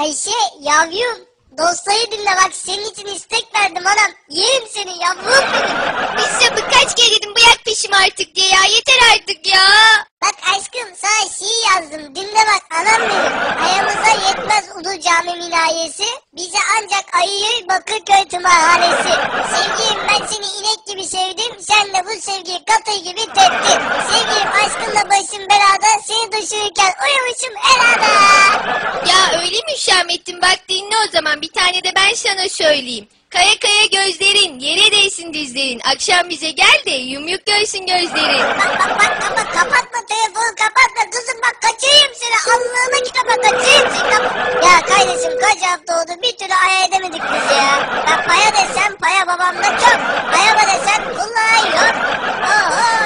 Ayşe yavrum dostayı dinle bak senin için istek verdim anam. Yerim seni yavrum benim. Bize birkaç kere dedim bırak peşimi artık diye ya yeter artık ya. Bak aşkım sana şiir yazdım dinle bak anam benim. Ayağımıza yetmez Ulu Cami minayesi. Bize ancak ayırır Bakırköy tımarhanesi. Sevgilim ben seni inek gibi sevdim. Sen de bu sevgiyi katı gibi teptin. Sevgilim aşkınla başım belada. Seni taşırken uyumuşum elada. Ya öyle Hüsamettin bak dinle o zaman. Bir tane de ben sana söyleyeyim. Kaya kaya gözlerin, yere değsin dizlerin. Akşam bize gel de yumruk görsün gözlerin. Bak bak bak kapa, kapatma telefonu kapatma. Kızım bak kaçırayım seni. Allah'ına kitaba kaçırayım seni. Kap- Ya kardeşim kaç hafta oldu? Bir türlü aya edemedik biz ya. Bak paya desen paya babamda çok. Paya mı desen kulağı yok. Oo